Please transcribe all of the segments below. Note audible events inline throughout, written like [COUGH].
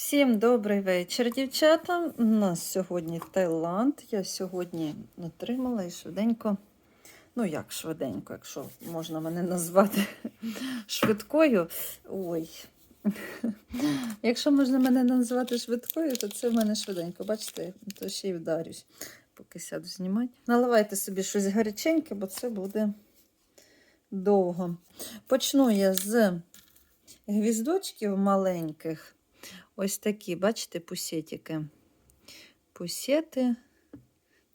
Всім добрий вечір, дівчата. У нас сьогодні Таїланд. Я сьогодні отримала і швиденько. Ну, як швиденько, якщо можна мене назвати [LAUGHS] швидкою. Ой. [LAUGHS] Якщо можна мене назвати швидкою, то це в мене швиденько. Бачите, то ще й вдарюсь, поки сяду знімати. Наливайте собі щось гаряченьке, бо це буде довго. Почну я з гвіздочків маленьких. Ось такі, бачите, пусетики. Пусети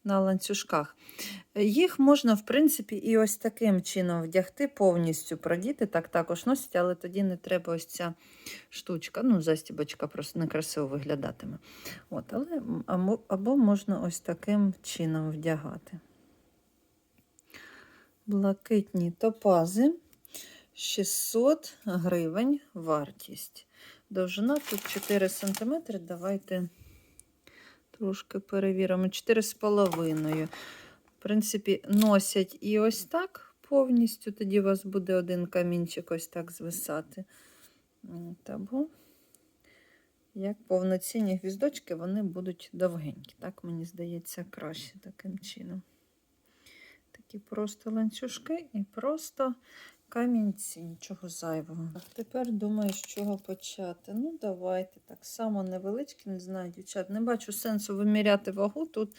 на ланцюжках. Їх можна, в принципі, і ось таким чином вдягти, повністю продіти. Так також носять, але тоді не треба ось ця штучка. Ну, застібочка просто некрасиво виглядатиме. От, але, або, можна ось таким чином вдягати. Блакитні топази. 600 гривень вартість. Довжина тут 4 см. Давайте трошки перевіримо. 4,5. В принципі, носять і ось так повністю. Тоді у вас буде один камінчик ось так звисати. От, Або, як повноцінні гвіздочки, вони будуть довгенькі. Так, мені здається, краще таким чином. Такі просто ланцюжки і просто камінці, нічого зайвого. Тепер думаю, з чого почати. Ну, давайте так само невеличкі, не знаю, дівчат. Не бачу сенсу виміряти вагу. Тут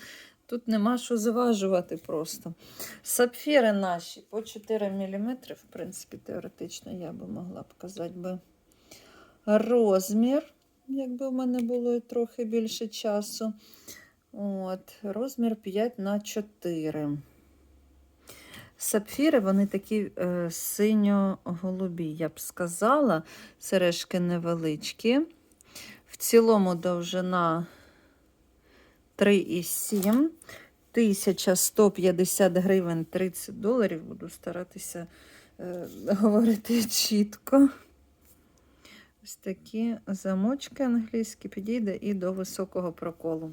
тут нема що заважувати просто. Сапфіри наші по 4 мм, в принципі, теоретично я би могла показати би розмір, якби в мене було трохи більше часу. От, Розмір 5 на 4 Сапфіри, вони такі е, синьо-голубі, я б сказала. Сережки невеличкі. В цілому довжина 3,7. 1150 гривень 30 доларів. Буду старатися е, говорити чітко. Ось такі замочки англійські підійде і до високого проколу.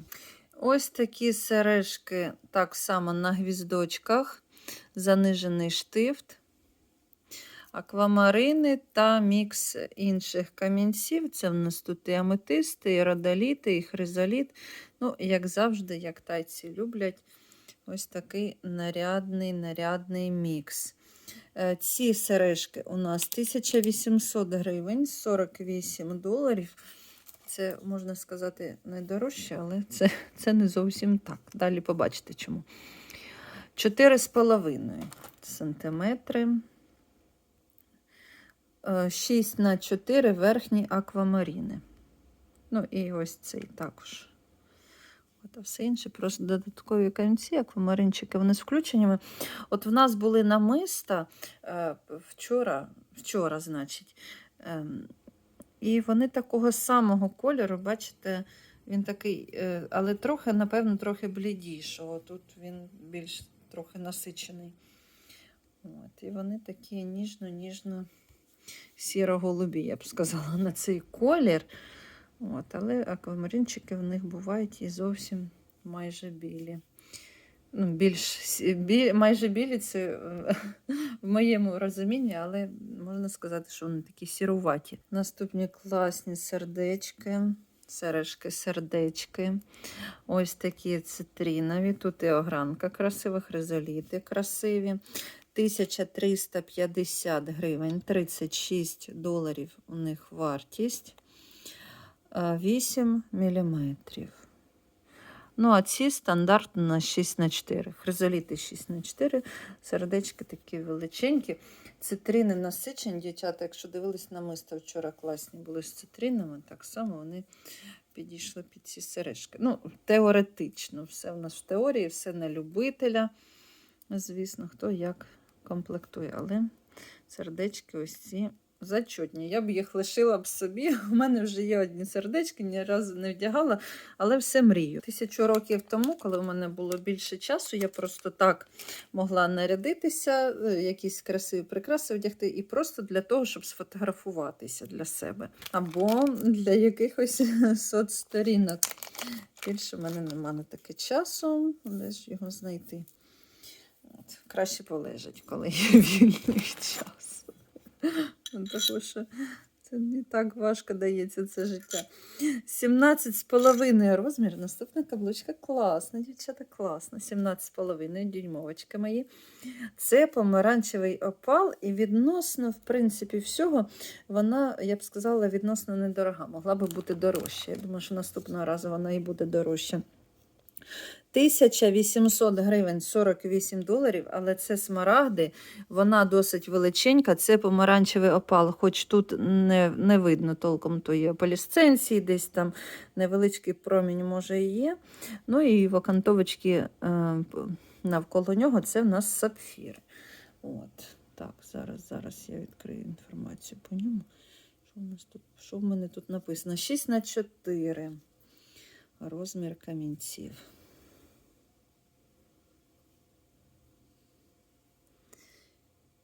Ось такі сережки так само на гвіздочках занижений штифт, аквамарини та мікс інших камінців. Це в нас тут і аметисти, і родоліти, і хризоліт. Ну, як завжди, як тайці люблять, ось такий нарядний нарядний мікс. Е, ці сережки у нас 1800 гривень, 48 доларів. Це, можна сказати, найдорожче, але це, це не зовсім так. Далі побачите чому. 4,5 сантиметри. 6 на 4 верхні аквамаріни. Ну, і ось цей також. От, а все інше, просто додаткові камінці, аквамаринчики, вони з включеннями. От в нас були намиста е, вчора, вчора, значить, е, і вони такого самого кольору, бачите, він такий, е, але трохи, напевно, трохи блідішого. Тут він більш трохи насичений. От, І вони такі ніжно-ніжно сіро-голубі, я б сказала, на цей колір. От, Але аквамаринчики в них бувають і зовсім майже білі. Ну, більш, бі, Майже білі це е, в моєму розумінні, але можна сказати, що вони такі сіруваті. Наступні класні сердечки сережки, сердечки. Ось такі цитрінові. Тут і огранка красива, хризоліти красиві. 1350 гривень, 36 доларів у них вартість. 8 міліметрів. Ну, а ці стандартно на 6 на 4. Хризоліти 6 на 4, сердечки такі величенькі. Цитрини насичені, дівчата, якщо дивились на мисто вчора класні були з цитринами, так само вони підійшли під ці сережки. Ну, теоретично, все в нас в теорії, все на любителя. Звісно, хто як комплектує. Але сердечки ось ці зачутні. Я б їх лишила б собі. [LAUGHS] У мене вже є одні сердечки, ні разу не вдягала, але все мрію. Тисячу років тому, коли в мене було більше часу, я просто так могла нарядитися, е, якісь красиві прикраси вдягти, і просто для того, щоб сфотографуватися для себе. Або для якихось [LAUGHS] соцсторінок. Більше в мене немає на таке часу, де ж його знайти. От, Краще полежать, коли є [LAUGHS] вільний час. Тому що Це не так важко дається це життя. 17,5 розмір. Наступна каблучка класна, дівчата, класна. 17,5 дюймовочки мої. Це помаранчевий опал, і відносно, в принципі, всього, вона, я б сказала, відносно недорога. Могла би бути дорожча. Я думаю, що наступного разу вона і буде дорожча. 1800 гривень 48 доларів, але це смарагди, вона досить величенька, це помаранчевий опал, хоч тут не, не видно толком тої опалісценції, десь там невеличкий промінь може і є. Ну і в окантовочці е, навколо нього це в нас сапфір. От. Так, зараз, зараз я відкрию інформацію по ньому. Що, у нас тут, що в мене тут написано? 6 на 4 розмір камінців.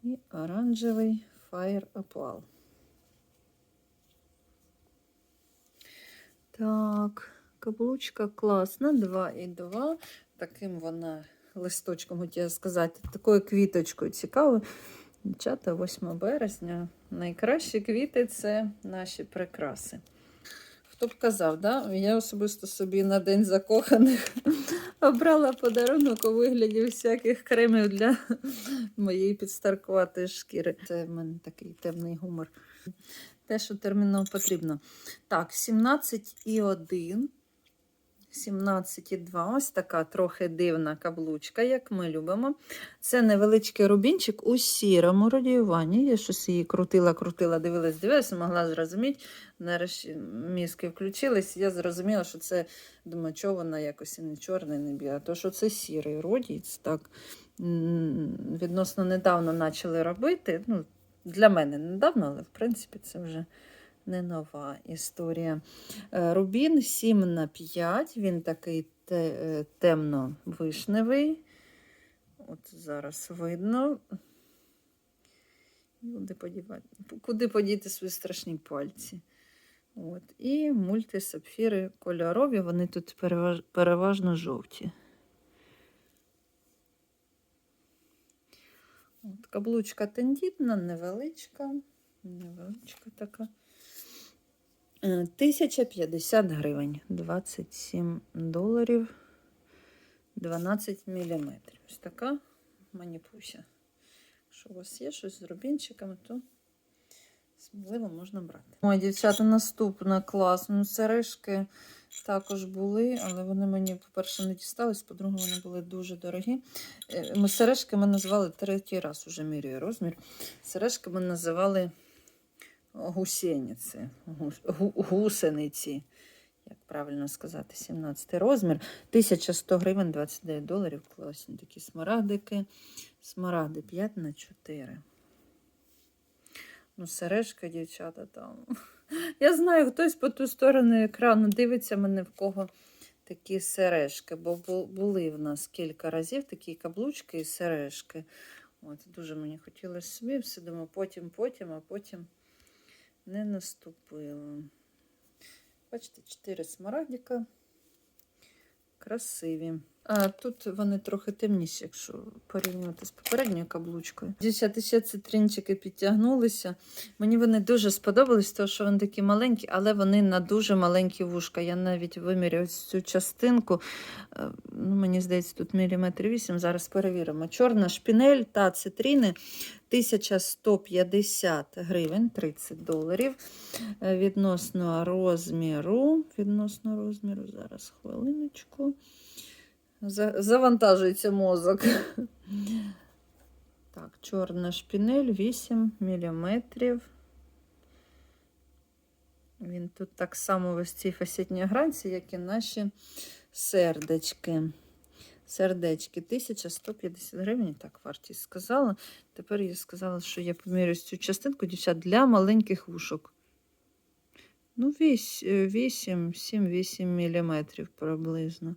І оранжевий Fire Opal. Так, каблучка класна, 2,2. Таким вона листочком, хотіла сказати, такою квіточкою цікаво. Дівчата, 8 березня. Найкращі квіти це наші прикраси. Хто б казав, да? я особисто собі на День закоханих обрала подарунок у вигляді всяких кремів для [LAUGHS] моєї підстаркуватої шкіри. Це в мене такий темний гумор. Те, що терміново потрібно. Так, 17,1. 17,2. Ось така трохи дивна каблучка, як ми любимо. Це невеличкий рубінчик у сірому радіюванні. Я щось її крутила, крутила, дивилась, дивилась, могла зрозуміти. Нарешті мізки включились. Я зрозуміла, що це, думаю, чого вона якось і не чорна, не біла. То, що це сірий родіць, так відносно недавно почали робити. Ну, для мене недавно, але в принципі це вже не нова історія. Е, Рубін 7 на 5, він такий е, темно-вишневий. От зараз видно. Куди, подіти свої страшні пальці? От. І мультисапфіри кольорові, вони тут переваж- переважно жовті. От, каблучка тендітна, невеличка, невеличка така. Е, 1050 гривень, 27 доларів, 12 міліметрів. Ось така маніпуся. Якщо у вас є щось з рубінчиками, то сміливо можна брати. Ой, дівчата, наступна клас. Ну, сережки також були, але вони мені, по-перше, не дістались, по-друге, вони були дуже дорогі. Е, сережки ми називали третій раз уже міряю розмір. Сережки ми називали гусениці, гусениці. Як правильно сказати, 17 розмір. 1100 гривень, 29 доларів. Класні такі смарагдики. Смарагди 5 на 4. Ну, сережка, дівчата, там. [LAUGHS] Я знаю, хтось по ту сторону екрану дивиться мене, в кого такі сережки, бо були в нас кілька разів такі каблучки і сережки. От, дуже мені хотілося собі, все думаю, потім, потім, а потім не наступило. Бачите, 4 смарагдика. Красиві. Тут вони трохи темніші, якщо порівнювати з попередньою каблучкою. Дівчата, ще цитринчики підтягнулися. Мені вони дуже сподобались, тому що вони такі маленькі, але вони на дуже маленькі вушка. Я навіть виміряю цю частинку. Е, Ну, мені здається, тут міліметр 8. Зараз перевіримо. Чорна шпінель та цитрини 1150 гривень, 30 доларів. Е, Відносно розміру. Відносно розміру, зараз хвилиночку. За- Завантажується мозок. [LAUGHS] Так, чорна шпінель 8 мм. Він тут так само ось цій фасетній гранці, як і наші сердечки. Сердечки 1150 гривень, так вартість сказала. Тепер я сказала, що я помірюю цю частинку, дівчат, для маленьких вушок. Ну, 8, 7-8 мм приблизно.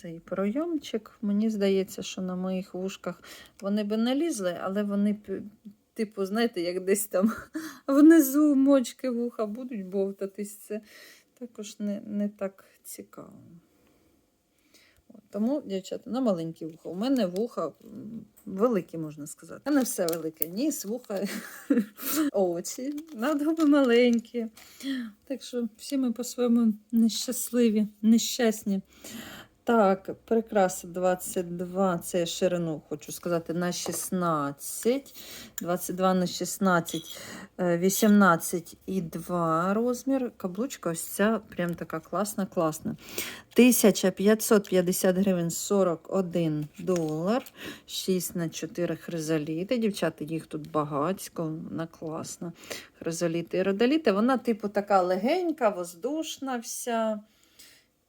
Цей пройомчик. Мені здається, що на моїх вушках вони би не лізли, але вони, типу, знаєте, як десь там [LAUGHS] внизу мочки вуха будуть бовтатись. Це також не, не так цікаво. От, Тому, дівчата, на маленькі вуха. У мене вуха великі, можна сказати. У мене все велике. Ніс, вуха, [LAUGHS] очі, надгуби маленькі. Так що всі ми по-своєму нещасливі, нещасні. Так, прикраса 22, це я ширину хочу сказати, на 16, 22 на 16, е, 18 і 2 розмір. Каблучка ось ця прям така класна, класна. 1550 гривень 41 долар, 6 на 4 хризаліти. Дівчата, їх тут багатько, вона класна. Хризаліти і родоліти. Вона, типу, така легенька, воздушна вся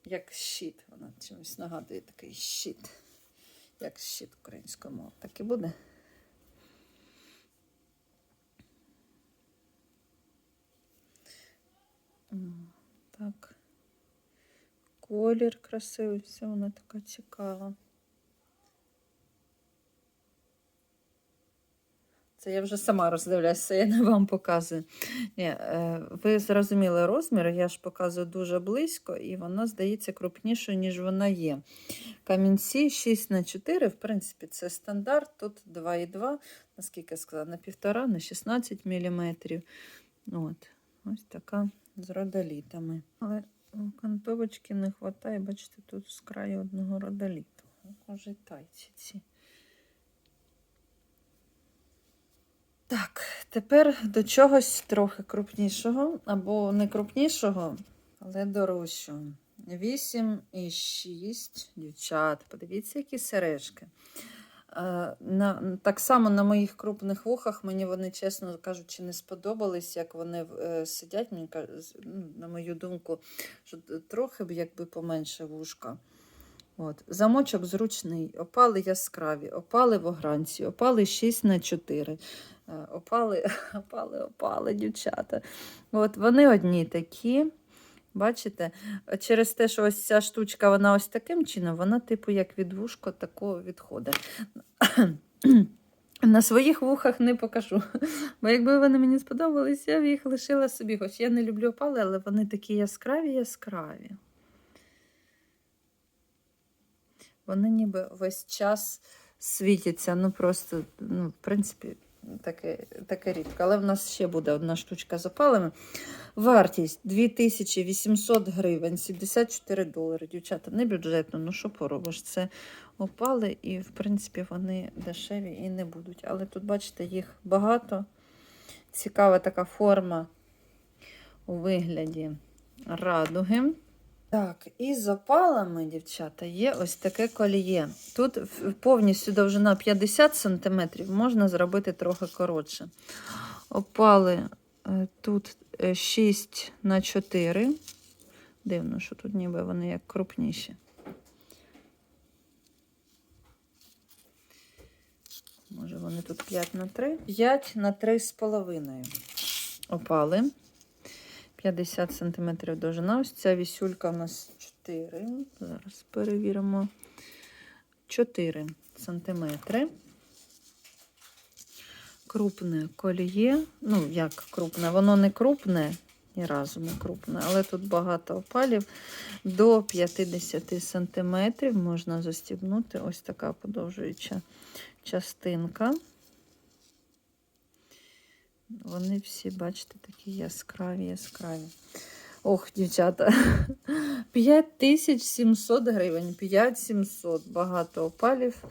як щит. Вона чимось нагадує такий щит. Як щит українською мовою. Так і буде. Так. Колір красивий, все вона така цікава. Це я вже сама роздивляюся, я не вам показую. Ні, е, ви зрозуміли розмір, я ж показую дуже близько, і вона здається крупнішою, ніж вона є. Камінці 6 на 4, в принципі, це стандарт. Тут 2,2, наскільки я сказала, на 1,5, на 16 мм. От, ось така з родолітами. Але кантовочки не вистачає, бачите, тут з краю одного родоліту. Може, тайці ці. Так, тепер до чогось трохи крупнішого, або не крупнішого, але дорожчого. 8,6 дівчат. Подивіться, які сережки. Е, На, так само на моїх крупних вухах мені вони, чесно кажучи, не сподобались, як вони е, сидять. Мені ну, на мою думку, що трохи б якби поменше вушка. От. Замочок зручний, опали яскраві, опали в огранці, опали 6 на 4. Е, Опали, [LAUGHS] опали, опали, дівчата. От вони одні такі. Бачите, через те, що ось ця штучка, вона ось таким чином, вона, типу, як від вушка такого відходить. [CLEARS THROAT] На своїх вухах не покажу. Бо якби вони мені сподобались, я б їх лишила собі. Хоч я не люблю опали, але вони такі яскраві, яскраві. Вони ніби весь час світяться. Ну просто, ну, в принципі, таке, таке рідко. Але в нас ще буде одна штучка з опалами. Вартість 2800 гривень, 74 долари. Дівчата, не бюджетно, ну що поробиш? Це опали, і, в принципі, вони дешеві і не будуть. Але тут, бачите, їх багато. Цікава така форма у вигляді радуги. Так, і з опалами, дівчата, є ось таке коліє. Тут повністю довжина 50 см, можна зробити трохи коротше. Опали е, тут е, 6 на 4. Дивно, що тут ніби вони як крупніші. Може, вони тут 5 на 3? 5 на 3,5 опали. 50 см довжина. Ось ця вісюлька у нас 4. Зараз перевіримо. 4 см. Крупне коліє. Ну, як крупне, воно не крупне, ні разу не крупне, але тут багато опалів. До 50 см можна застібнути. Ось така подовжуюча частинка. Вони всі, бачите, такі яскраві, яскраві. Ох, дівчата. [LAUGHS] 5700 гривень, 5700. Багато опалів,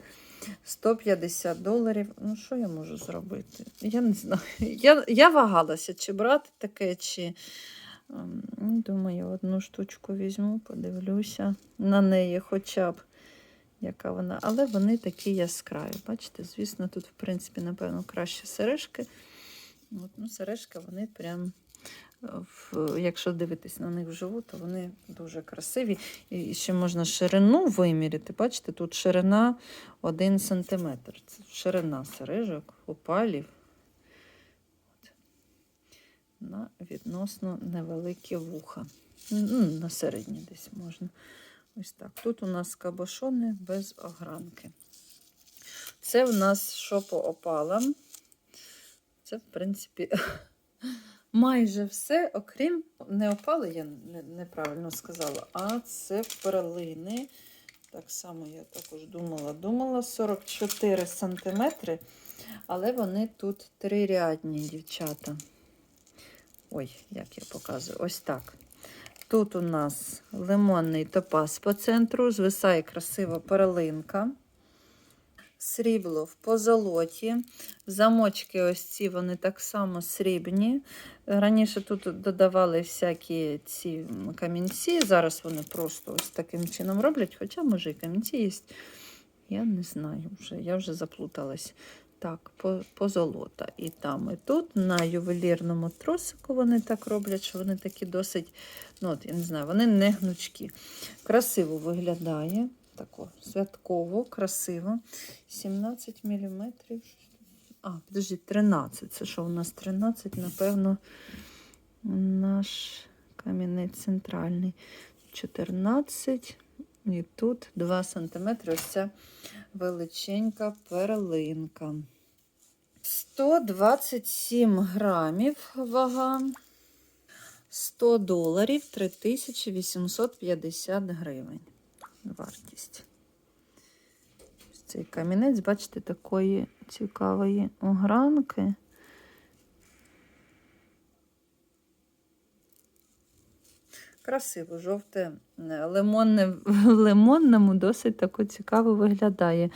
150 доларів. Ну, що я можу зробити? Я не знаю. [LAUGHS] Я, я вагалася, чи брати таке, чи. ем, ну, Думаю, одну штучку візьму, подивлюся на неї хоча б. Яка вона, але вони такі яскраві. Бачите, звісно, тут, в принципі, напевно, краще сережки. От, ну, сережки, вони прям, е, в, якщо дивитись на них вживу, то вони дуже красиві. І ще можна ширину виміряти. Бачите, тут ширина 1 см. Це ширина сережок, опалів. От. На відносно невеликі вуха. Ну, на середні десь можна. Ось так. Тут у нас кабошони без огранки. Це в нас що по опалам. Це, в принципі, [LAUGHS] майже все, окрім не опали, я неправильно сказала, а це перлини. Так само я також думала. Думала 44 сантиметри, але вони тут трирядні, дівчата. Ой, як я показую, ось так. Тут у нас лимонний топаз по центру, звисає красива перлинка. Срібло в позолоті. Замочки ось ці, вони так само срібні. Раніше тут додавали всякі ці камінці. Зараз вони просто ось таким чином роблять, хоча, може, і камінці є. Я не знаю, вже, я вже заплуталась. Так, по- позолота. І там, і тут на ювелірному тросику вони так роблять, що вони такі досить, ну от я не знаю, вони не гнучкі. Красиво виглядає. Тако святково, красиво. 17 мм. А, подожди, 13. Це що у нас 13, напевно, наш камінець центральний. 14. І тут 2 см. Ось ця величенька перлинка. 127 грамів вага. 100 доларів 3850 гривень. Вартість. Ось Цей камінець, бачите, такої цікавої огранки. Красиво, жовте, е, лимонне, в лимонному досить тако цікаво виглядає.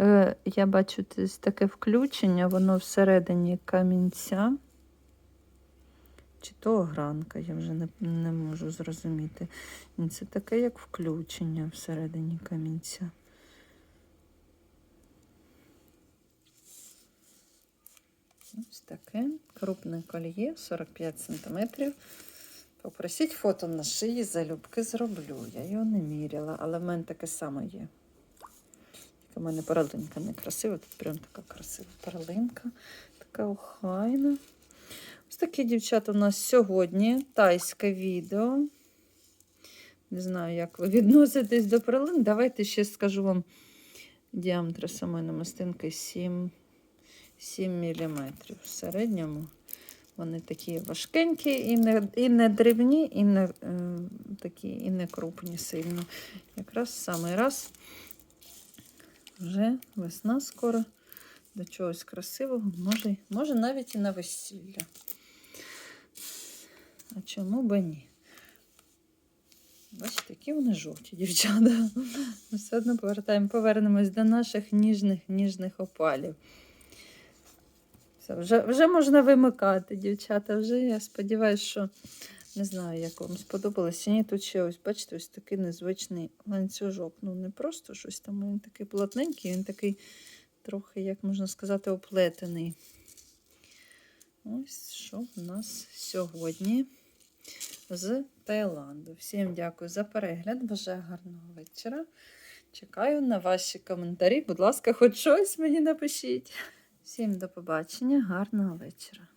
Е, я бачу таке включення, воно всередині камінця. Чи то огранка, я вже не, не можу зрозуміти. Це таке, як включення всередині камінця. Ось таке крупне кольє, 45 см. Попросіть фото на шиї, залюбки зроблю. Я його не міряла, але в мене таке саме є. В мене перлинка не красива, тут прям така красива перлинка, така охайна. Ось такі дівчата у нас сьогодні тайське відео. Не знаю, як ви відноситесь до перлин. Давайте ще скажу вам діаметр самої намистинки 7, 7 мм. В середньому вони такі важкенькі, і не, і не дрібні, і не е, такі, і не крупні сильно. Якраз самий раз вже весна скоро до чогось красивого, може, може навіть і на весілля. А чому би ні? Бачите, які вони жовті, дівчата. Ми все одно повертаємо, повернемось до наших ніжних ніжних опалів. Все, вже, вже можна вимикати, дівчата. Вже я сподіваюся, що не знаю, як вам сподобалося. Ні, тут ще ось, бачите, ось такий незвичний ланцюжок. Ну, не просто щось там, він такий плотненький, він такий трохи, як можна сказати, оплетений. Ось що в нас сьогодні з Таїланду. Всім дякую за перегляд. Бажаю гарного вечора. Чекаю на ваші коментарі. Будь ласка, хоч щось мені напишіть. Всім до побачення, гарного вечора.